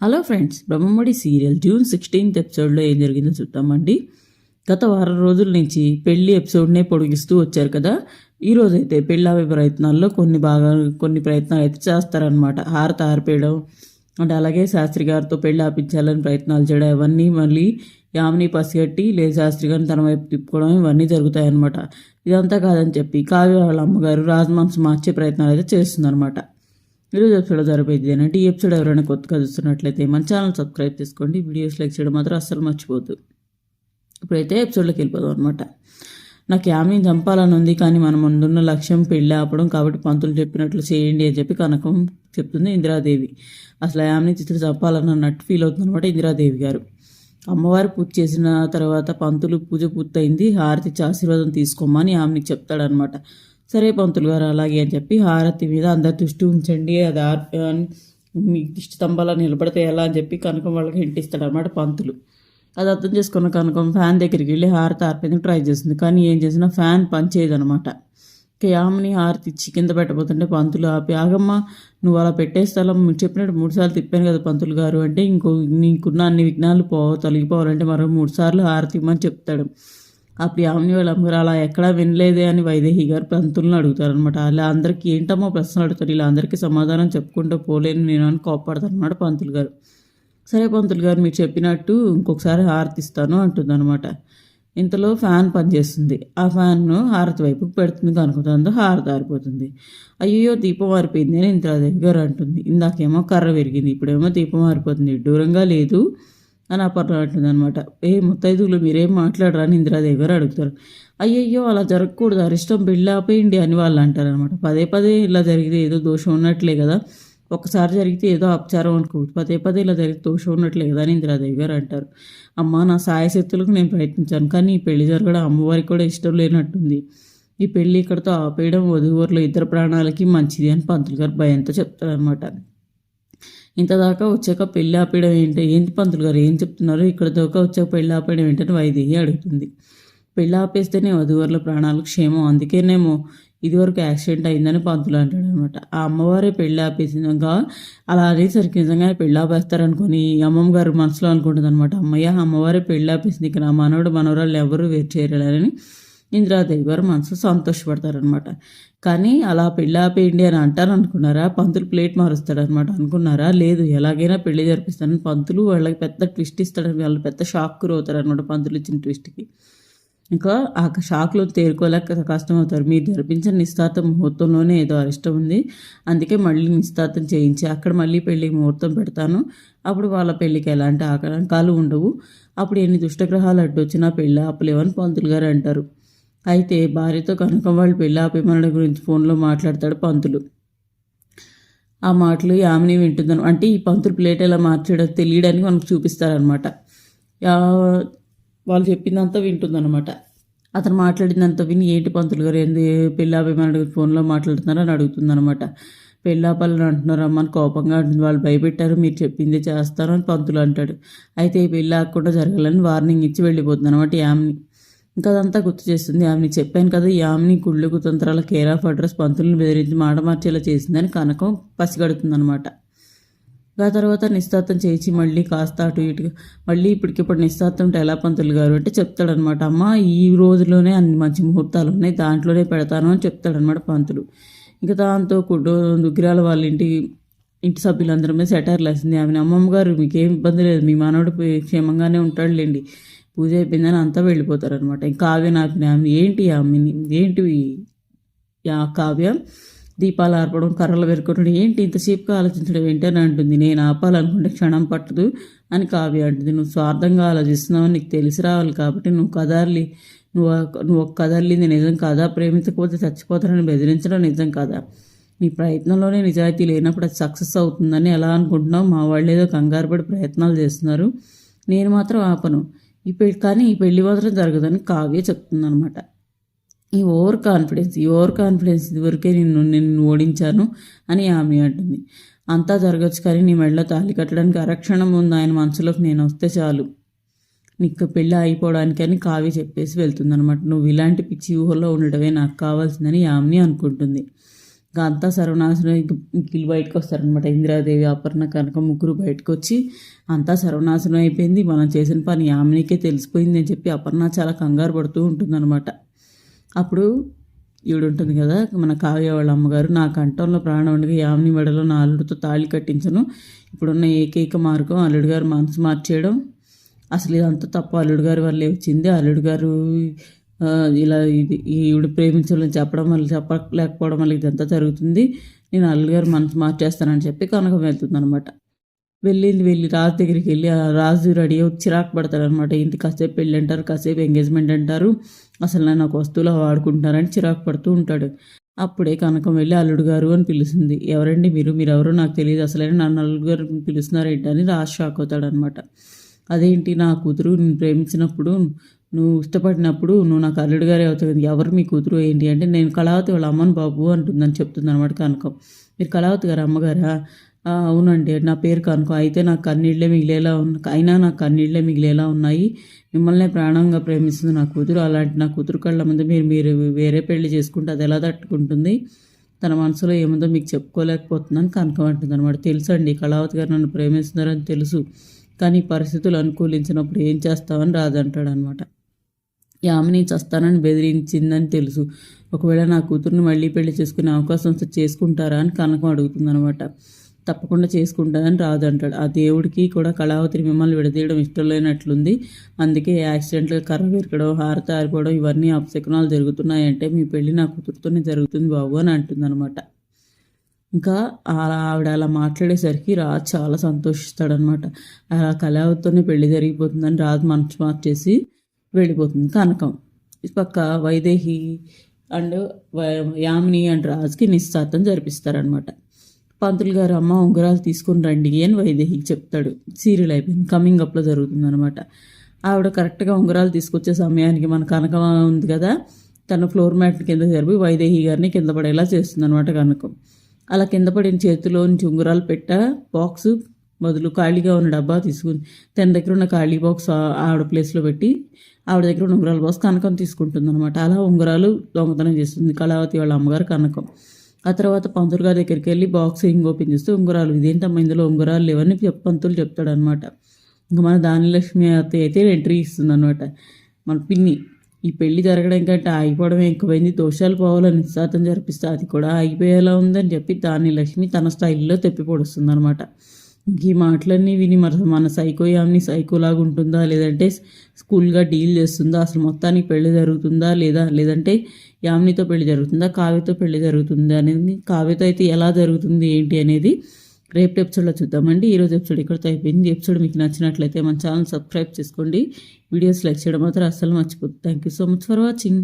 Hello friends Brahmamudi serial June sixteenth ఎపిసోడ్లో ఏం జరిగిందో చూద్దామండి. గత వారం రోజుల నుంచి పెళ్ళి ఎపిసోడ్నే పొడిగిస్తూ వచ్చారు కదా. ఈరోజు అయితే పెళ్ళి ప్రయత్నాల్లో కొన్ని బాగా కొన్ని ప్రయత్నాలు అయితే చేస్తారనమాట హారత ఆరిపేయడం అంటే అలాగే శాస్త్రి గారితో పెళ్ళి ఆపించాలని ప్రయత్నాలు చేయడం ఇవన్నీ మళ్ళీ యామిని పసిగట్టి లేదు శాస్త్రి గారిని తన వైపు తిప్పుకోవడం ఇవన్నీ జరుగుతాయన్నమాట. ఇదంతా కాదని చెప్పి కావ్య వాళ్ళ అమ్మగారు రాజమాంసం మార్చే ప్రయత్నాలు అయితే చేస్తుందన్నమాట ఈరోజు ఎపిసోడ్ జరిపోయింది అంటే ఈ ఎపిసోడ్ ఎవరైనా కొత్తగా చూస్తున్నట్లయితే మన ఛానల్ సబ్స్క్రైబ్ చేసుకోండి. వీడియోస్ లైక్ చేయడం మాత్రం అస్సలు మర్చిపోద్దు ఇప్పుడైతే ఎపిసోడ్లోకి వెళ్ళిపోదాం అనమాట నాకు యామిని చంపాలని ఉంది కానీ మన ముందున్న లక్ష్యం పెళ్ళి ఆపడం కాబట్టి పంతులు చెప్పినట్లు చేయండి అని చెప్పి కనకం చెప్తుంది ఇందిరాదేవి. అసలు యామిని చిత్రుడు చంపాలని అన్నట్టు ఫీల్ అవుతుంది అనమాట ఇందిరాదేవి గారు. అమ్మవారి పూజ చేసిన తర్వాత పంతులు పూజ పూర్తయింది. హారతి ఆశీర్వాదం తీసుకోమని ఆమెకి చెప్తాడనమాట సరే పంతులు గారు అలాగే అని చెప్పి హారతి మీద అందరు దృష్టి ఉంచండి అది ఆర్ మీ దిష్టి స్తంభాలా నిలబడితే ఎలా అని చెప్పి కనకం వాళ్ళకి హింటిస్తాడు అనమాట పంతులు. అది అర్థం చేసుకున్న కనకం ఫ్యాన్ దగ్గరికి వెళ్ళి హారతి ఆర్పేందుకు ట్రై చేసింది. కానీ ఏం చేసినా ఫ్యాన్ పనిచేయదు అనమాట యామని హారతి ఇచ్చి కింద పెట్టబోతుంటే పంతులు ఆపి ఆగమ్మ నువ్వు అలా పెట్టే స్థలం మీరు చెప్పినట్టు మూడు సార్లు తిప్పాను కదా పంతులు గారు అంటే ఇంకో నీకున్న అన్ని విఘ్నాలు పో తొలగిపోవాలంటే మరో మూడు సార్లు హారతి ఇమ్మని చెప్తాడు. అప్పుడు యామిని వాళ్ళ అమ్మగారు అలా ఎక్కడా వినలేదే అని వైదేహి గారు పంతులను అడుగుతారనమాట అలా అందరికీ ఏంటమ్మో ప్రశ్నలు అడుగుతారు? ఇలా అందరికీ సమాధానం చెప్పుకుంటూ పోలేను నేను అని కోపడతాను పంతులు గారు. సరే పంతులు గారు మీరు చెప్పినట్టు ఇంకొకసారి హారతి ఇస్తాను అంటుంది అనమాట ఇంతలో ఫ్యాన్ పనిచేస్తుంది. ఆ ఫ్యాన్ను హారతి వైపు పెడుతుంది కనుక హారతి ఆరిపోతుంది. అయ్యో దీపం ఆరిపోయింది అని ఇంద్రాదేవి గారు అంటుంది. ఇందాకేమో కర్ర విరిగింది ఇప్పుడేమో దీపం ఆరిపోతుంది దూరంగా లేదు అని అపర్లాడుతుంది అనమాట ఏ ముత్తైదులు మీరేం మాట్లాడరా అని ఇందిరాదేవి గారు అడుగుతారు. అయ్యయ్యో అలా జరగకూడదు. అరిష్టం పెళ్ళి ఆపేయండి అని వాళ్ళు అంటారు అనమాట పదే పదే ఇలా జరిగితే ఏదో దోషం ఉన్నట్లే కదా. ఒకసారి జరిగితే ఏదో అపచారం అనుకోవచ్చు. పదే పదే ఇలా జరిగితే దోషం ఉన్నట్లే కదా అని ఇందిరాదేవి గారు అంటారు. అమ్మ నా సాయశక్తులకు నేను ప్రయత్నించాను కానీ ఈ పెళ్ళి జరగడం అమ్మవారికి కూడా ఇష్టం లేనట్టుంది. ఈ పెళ్ళి ఇక్కడతో ఆపేయడం వధువురులో ఇద్దరు ప్రాణాలకి మంచిది అని పంతులు గారు భయంతో చెప్తారనమాట ఇంతదాకా వచ్చాక పెళ్ళి ఆపేయడం ఏంటి? ఏంటి పంతులు గారు? ఏం చెప్తున్నారు? ఇక్కడ దాకా వచ్చాక పెళ్ళి ఆపేయడం ఏంటని వైదేహి అడుగుతుంది. పెళ్ళి ఆపేస్తేనే వధువర్ల ప్రాణాలు క్షేమం. అందుకేనేమో ఇదివరకు యాక్సిడెంట్ అయిందని పంతులు అంటాడు అనమాట ఆ అమ్మవారే పెళ్ళి ఆపేసినాక అలా అనేసరికి నిజంగానే పెళ్ళి ఆపేస్తారనుకొని అమ్మమ్మ గారు మనసులో అనుకుంటుంది అనమాట అమ్మయ్య అమ్మవారే పెళ్ళి ఆపేసింది ఇక నా మనవడు మనవరాలు ఎవరు వేరు చేయలేరని ఇంద్రాదేవి గారు మనసు సంతోషపడతారనమాట కానీ అలా పెళ్ళి ఆపేయండి అని అంటారు అనుకున్నారా పంతులు ప్లేట్ మారుస్తాడనమాట అనుకున్నారా? లేదు ఎలాగైనా పెళ్ళి జరిపిస్తానని పంతులు వాళ్ళకి పెద్ద ట్విస్ట్ ఇస్తాడని వాళ్ళు పెద్ద షాక్ అవుతారనమాట పంతులు ఇచ్చిన ట్విస్ట్కి. ఇంకా ఆ షాక్లో తేరుకోలేక కష్టమవుతారు. మీరు జరిపించిన నిస్తార్థం ముహూర్తంలోనే ఏదో అరిష్టం ఉంది. అందుకే మళ్ళీ నిస్తార్థం చేయించి అక్కడ మళ్ళీ పెళ్ళికి ముహూర్తం పెడతాను. అప్పుడు వాళ్ళ పెళ్ళికి ఎలాంటి ఆకలంకాలు ఉండవు. అప్పుడు ఎన్ని దుష్టగ్రహాలు అడ్డొచ్చినా పెళ్ళి ఆపలేవని పంతులు గారు అంటారు. అయితే భార్యతో కనుక వాళ్ళు పెళ్ళి గురించి ఫోన్లో మాట్లాడతాడు పంతులు. ఆ మాటలు యామిని వింటుందని. అంటే ఈ పంతులు ప్లేట్ ఎలా మార్చాడో తెలియడానికి మనకు చూపిస్తారనమాట వాళ్ళు చెప్పిందంతా వింటుందన్నమాట. అతను మాట్లాడిందంతా విని ఏంటి పంతులు గారు? ఏంది? పెళ్ళి ఫోన్లో మాట్లాడుతున్నారు అని అడుగుతుందనమాట పెళ్ళాపల్లని అంటున్నారు అమ్మని కోపంగా అంటుంది. వాళ్ళు భయపెట్టారు మీరు చెప్పింది చేస్తారు అని పంతులు అంటాడు. అయితే ఈ పెళ్ళి ఆకుండా జరగాలని వార్నింగ్ ఇచ్చి వెళ్ళిపోతుంది అనమాట యామిని. ఇంకా అదంతా గుర్తు చేస్తుంది. ఆమెని చెప్పాను కదా ఈ ఆమెని గుళ్ళు కుతంత్రాల కేర్ ఆఫ్ అడ్రస్ పంతులను బెదిరించి మాట మార్చేలా చేసిందని కనకం పసిగడుతుందనమాట ఆ తర్వాత నిస్తార్థం చేసి మళ్ళీ కాస్త అటు ఇటు మళ్ళీ ఇప్పటికిప్పుడు నిస్తార్థం ఎలా పంతులు గారు అంటే చెప్తాడనమాట అమ్మ ఈ రోజులోనే అన్ని మంచి ముహూర్తాలు ఉన్నాయి దాంట్లోనే పెడతాను అని చెప్తాడనమాట పంతులు. ఇంకా దాంతో కుడ్డు దుగ్గిరాల వాళ్ళ ఇంటి ఇంటి సభ్యులందరి మీద సెటర్లు వేసింది. ఆమె అమ్మమ్మ గారు మీకేం ఇబ్బంది లేదు మీ మానవుడు క్షేమంగానే ఉంటాడులేండి. పూజ అయిపోయిందని అంతా వెళ్ళిపోతారనమాట ఇంకా కావ్య నాపిన ఆమె ఏంటి ఆమెని ఏంటివి కావ్య? దీపాలు ఆర్పడం కర్రలు పెరుకోవడం ఏంటి ఇంతసేపుగా ఆలోచించడం ఏంటని అంటుంది. నేను ఆపాలనుకుంటే క్షణం పట్టదు అని కావ్య అంటుంది. నువ్వు స్వార్థంగా ఆలోచిస్తున్నావు నీకు తెలిసి రావాలి కాబట్టి నువ్వు కదర్లి నువ్వు నువ్వు ఒక కదర్లింది నిజం కాదా? ప్రేమించకపోతే చచ్చిపోతానని బెదిరించడం నిజం కాదా? నీ ప్రయత్నంలోనే నిజాయితీ లేనప్పుడు అది సక్సెస్ అవుతుందని ఎలా అనుకుంటున్నావు? మా వాళ్ళు ఏదో కంగారు పడి ప్రయత్నాలు చేస్తున్నారు. నేను మాత్రం ఆపను. ఈ పెళ్ళి కానీ ఈ పెళ్ళి మాత్రం జరగదని కావ్య చెప్తుందనమాట ఈ ఓవర్ కాన్ఫిడెన్స్ ఈ ఓవర్ కాన్ఫిడెన్స్ ఇదివరకే నిన్ను నిన్ను ఓడించాను అని ఆమె అంటుంది. అంతా జరగచ్చు కానీ నీ మెడలో తాళి కట్టడానికి అరక్షణం ఉంది. ఆయన మనసులోకి నేను వస్తే చాలు. నీకు పెళ్ళి అయిపోవడానికి అని కావ్య చెప్పేసి వెళ్తుందనమాట నువ్వు ఇలాంటి పిచ్చి ఊహలో ఉండడమే నాకు కావాల్సిందని యామిని అనుకుంటుంది. అంతా సర్వనాశనం. ఇంక వీళ్ళు బయటకు వస్తారనమాట ఇందిరాదేవి అపర్ణ కనుక ముగ్గురు బయటకు వచ్చి అంతా సర్వనాశనం అయిపోయింది. మనం చేసిన పని యామినికే తెలిసిపోయింది అని చెప్పి అపర్ణ చాలా కంగారు పడుతూ ఉంటుందన్నమాట. అప్పుడు ఈవిడ ఉంటుంది కదా మన కావ్య వాళ్ళ అమ్మగారు నా కంఠంలో ప్రాణం ఉండగా యామిని మెడలో నా అల్లుడితో తాళి కట్టించను. ఇప్పుడున్న ఏకైక మార్గం అల్లుడు గారు మనసు మార్చేయడం. అసలు ఇదంతా తప్పు. అల్లుడు గారి వల్లే వచ్చింది. అల్లుడు గారు ఇలా ఇది ఈవిడ ప్రేమించాలని చెప్పడం వల్ల చెప్పలేకపోవడం వల్ల ఇదంతా జరుగుతుంది. నేను అల్లుగారు మనసు మార్చేస్తానని చెప్పి కనకం వెళ్తుంది అనమాట వెళ్ళింది వెళ్ళి రాజు దగ్గరికి వెళ్ళి ఆ రాజు రెడీ అయ్యి చిరాకు పడతాడు అనమాట ఇంటి కాసేపు పెళ్ళి అంటారు కాసేపు ఎంగేజ్మెంట్ అంటారు. అసలు నన్ను ఒక వస్తువులో వాడుకుంటున్నారని చిరాకు పడుతూ ఉంటాడు. అప్పుడే కనకం వెళ్ళి అల్లుడు గారు అని పిలుస్తుంది. ఎవరండి మీరు? మీరు ఎవరో నాకు తెలియదు. అసలే నన్ను అల్లుడు గారు పిలుస్తున్నారేంటి? అని రాజు షాక్ అవుతాడనమాట అదేంటి? నా కూతురు నేను ప్రేమించినప్పుడు నువ్వు ఇష్టపడినప్పుడు నువ్వు నాకు అల్లుడు గారే అవుతుంది కదా ఎవరు మీ కూతురు ఏంటి అంటే నేను కళావతి వాళ్ళ అమ్మని బాబు అంటుందని చెప్తుంది అనమాట కనకం. మీరు కళావతి గారు అమ్మగారా? అవునండి నా పేరు కనుక. అయితే నాకు కన్నీళ్ళే మిగిలేలా ఉన్న అయినా నాకు కన్నీళ్ళే మిగిలేలా ఉన్నాయి. మిమ్మల్ని ప్రాణంగా ప్రేమిస్తుంది నా కూతురు. అలాంటి నా కూతురు కళ్ళ ముందు మీరు మీరు వేరే పెళ్ళి చేసుకుంటే అది ఎలా తట్టుకుంటుంది? తన మనసులో ఏముందో మీకు చెప్పుకోలేకపోతున్నాను కనుక అంటుంది అనమాట తెలుసు అండి కళావతి గారు నన్ను ప్రేమిస్తున్నారని తెలుసు. కానీ పరిస్థితులు అనుకూలించినప్పుడు ఏం చేస్తామని రాదంటాడు అనమాట యామిని చస్తానని బెదిరించిందని తెలుసు. ఒకవేళ నా కూతుర్ని మళ్ళీ పెళ్ళి చేసుకునే అవకాశం వస్తే చేసుకుంటారా అని కనకం అడుగుతుందనమాట తప్పకుండా చేసుకుంటానని రాదు అంటాడు ఆ దేవుడికి కూడా కళావతిని మిమ్మల్ని విడదీయడం ఇష్టం లేనట్లుంది. అందుకే యాక్సిడెంట్లు కర్ర విరకడం హారత ఆరిపోవడం ఇవన్నీ అపశకునాలు జరుగుతున్నాయంటే మీ పెళ్ళి నా కూతురుతోనే జరుగుతుంది బాబు అని అంటుందన్నమాట. ఇంకా ఆవిడ అలా మాట్లాడేసరికి రాజు చాలా సంతోషిస్తాడనమాట అలా కళావతితోనే పెళ్ళి జరిగిపోతుందని రాజు మనసు మార్చేసి వెళ్ళిపోతుంది. కనకం. పక్క వైదేహి అండ్ వై- యామిని అండ్ రాజుకి నిశ్చార్థం జరిపిస్తారనమాట పంతులు గారు అమ్మ ఉంగరాలు తీసుకుని రండి అని వైదేహికి చెప్తాడు. సీరియల్ అయిపోయింది. కమింగ్ అప్లో జరుగుతుందనమాట ఆవిడ కరెక్ట్గా ఉంగరాలు తీసుకొచ్చే సమయానికి మన కనకం ఉంది కదా తన ఫ్లోర్ మ్యాట్ కింద జరిపి వైదేహి గారిని కింద పడేలా చేస్తుందనమాట కనకం. అలా కింద పడిన చేతిలో నుంచి ఉంగరాలు పెట్ట బాక్స్ బదులు ఖాళీగా ఉన్న డబ్బా తీసుకుని తన దగ్గర ఉన్న ఖాళీ బాక్స్ ఆవిడ ప్లేస్లో పెట్టి ఆవిడ దగ్గర ఉన్న ఉంగరాల బాక్స్ కనకం తీసుకుంటుంది అనమాట అలా ఉంగరాలు దొంగతనం చేస్తుంది కళావతి వాళ్ళ అమ్మగారు కనకం. ఆ తర్వాత పంతులు గారి దగ్గరికి వెళ్ళి బాక్స్ ఇంగ్ ఓపెన్ చేస్తే ఉంగరాలు ఇదేంటమ్మా ఇందులో ఉంగరాలు లేవని చెప్ పంతులు చెప్తాడు అనమాట ఇంకా మన దానిలక్ష్మి అత్తయ్య అయితే ఎంట్రీ ఇస్తుంది అనమాట మన పిన్ని ఈ పెళ్ళి జరగడం కంటే ఆగిపోవడం ఎక్కువైంది. దోషాలు పోవాలని నిశ్చాతం జరిపిస్తే అది కూడా ఆగిపోయేలా ఉందని చెప్పి దాని లక్ష్మి తన స్టైల్లో తెప్పి పొడుస్తుంది అనమాట ఈ మాటలన్నీ విని మరి మన సైకో యామ్ని సైకోలాగా ఉంటుందా? లేదంటే స్కూల్గా డీల్ చేస్తుందా? అసలు మొత్తానికి పెళ్ళి జరుగుతుందా? లేదా లేదంటే యామ్నితో పెళ్ళి జరుగుతుందా? కావ్యతో పెళ్ళి జరుగుతుందా? అనేది కావ్యతో అయితే ఎలా జరుగుతుంది ఏంటి అనేది రేపు ఎపిసోడ్లో చూద్దామండి. ఈరోజు ఎపిసోడ్ ఇక్కడితో అయిపోయింది. ఎపిసోడ్ మీకు నచ్చినట్లయితే మన ఛానల్ సబ్స్క్రైబ్ చేసుకోండి. వీడియోస్ లైక్ చేయడం మాత్రం అస్సలు మర్చిపోతుంది thank you so much for watching